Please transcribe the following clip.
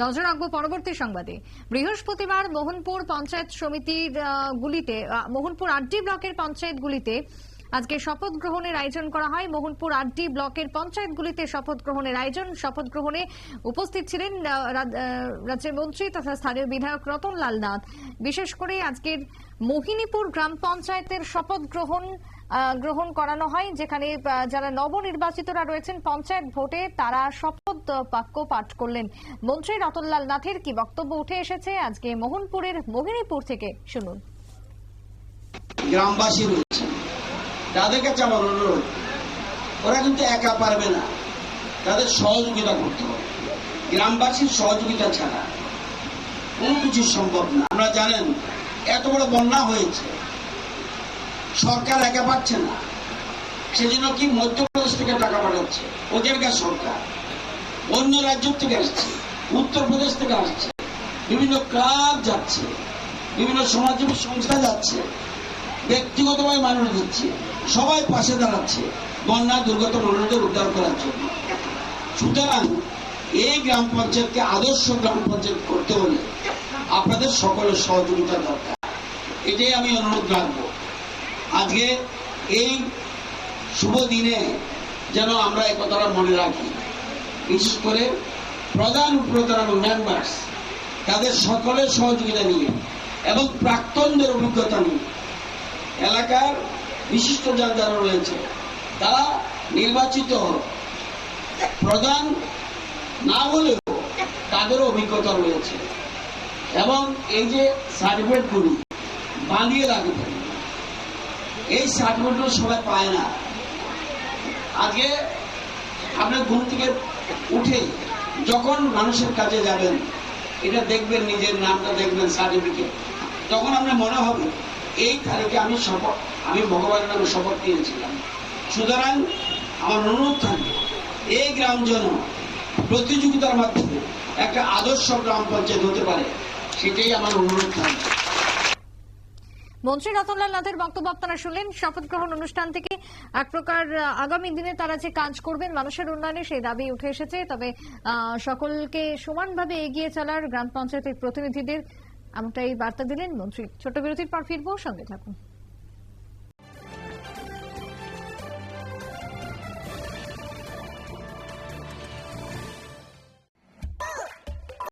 নজর রাখব পরবর্তী সংবাদে। বৃহস্পতিবার মোহনপুর পঞ্চায়েত সমিতির গুলিতে মোহনপুর আড্ডি ব্লকের পঞ্চায়েতগুলিতে আজকে শপথ গ্রহণের আয়োজন করা হয়। মোহনপুর আড্ডি ব্লকের পঞ্চায়েতগুলিতে শপথ গ্রহণের আয়োজন। শপথ গ্রহণে উপস্থিত ছিলেন রাজ্যের মন্ত্রী তথা স্থানীয় বিধায়ক রতন লাল নাথ। বিশেষ করে আজকের মোহিনীপুর গ্রাম পঞ্চায়েতের শপথ গ্রহণ গ্রহণ করানো হয়, যেখানে যারা নবনির্বাচিতরা রয়েছেন, পঞ্চায়েত ভোটে তারা শপথ বাক্য পাঠ করলেন। মন্ত্রী রতনলাল নাথের কি বক্তব্য উঠে এসেছে? আজকে মোহনপুরের মোহিনীপুর থেকে শুনুন। গ্রামবাসী রয়েছে তাদের কাছে অনুরোধ, ওরা কিন্তু একা পারবে না। তাদের সহযোগিতা করতে হবে। গ্রামবাসীর সহযোগিতা ছাড়া কোনো কিছু সম্ভব না। আমরা জানেন, এত বড় বন্যা হয়েছে। সরকার একা পাচ্ছে না। সেজন্য কি মধ্যপ্রদেশ থেকে টাকা পাঠাচ্ছে? ওদেরকার সরকার। অন্য রাজ্য থেকে আসছে, উত্তরপ্রদেশ থেকে আসছে, বিভিন্ন ক্লাব যাচ্ছে, বিভিন্ন সমাজসেবী সংস্থা যাচ্ছে, ব্যক্তিগতভাবে মানুষ দিচ্ছে সবাই পাশে দাঁড়াচ্ছে বন্যা, দুর্গত মানুষদের উদ্ধার করার জন্য। সুতরাং এই গ্রাম পঞ্চায়েতকে আদর্শ গ্রাম পঞ্চায়েত করতে হলে আপনাদের সকলের সহযোগিতা দরকার। এটাই আমি অনুরোধ রাখব। আজকে এই শুভ দিনে যেন আমরা এই কথাটা মনে রাখি। বিশেষ করে প্রধান উপপ্রধান মেম্বার্স তাদের সকলের সহযোগিতা নিয়ে এবং প্রাক্তনদের অভিজ্ঞতা নিয়ে। এলাকার বিশিষ্ট যারা যারা রয়েছে, তারা নির্বাচিত প্রধান না হলেও তাদেরও অভিজ্ঞতা রয়েছে। এবং এই যে সার্টিফিকেটগুলি বানিয়ে রাখবে এই সার্টিফিকেটগুলো সবাই পায় না। আগে আপনার ঘুম থেকে উঠে যখন মানুষের কাছে যাবেন, এটা দেখবেন, নিজের নামটা দেখবেন সার্টিফিকেট তখন আপনার মনে হবে, এই তারিখে আমি শপথ, আমি ভগবানের নামে শপথ নিয়েছিলাম। সুতরাং আমার অনুরোধ থাকবে, এই গ্রাম যেন প্রতিযোগিতার মাধ্যমে একটা আদর্শ গ্রাম পঞ্চায়েত হতে পারে, সেটাই আমার অনুরোধ থাকবে। মন্ত্রী রতনলাল নাথের বক্তব্য আপনারা শুনলেন। শপথ গ্রহণ অনুষ্ঠান থেকে এক প্রকার আগামী দিনে তারা যে কাজ করবেন মানুষের উন্নয়নে সেই দাবি উঠে এসেছে। তবে সকলকে সমানভাবে এগিয়ে চলার গ্রাম পঞ্চায়েতের প্রতিনিধিদের এমনটাই বার্তা দিলেন মন্ত্রী। ছোট বিরতির পর ফিরবো, সঙ্গে থাকুন।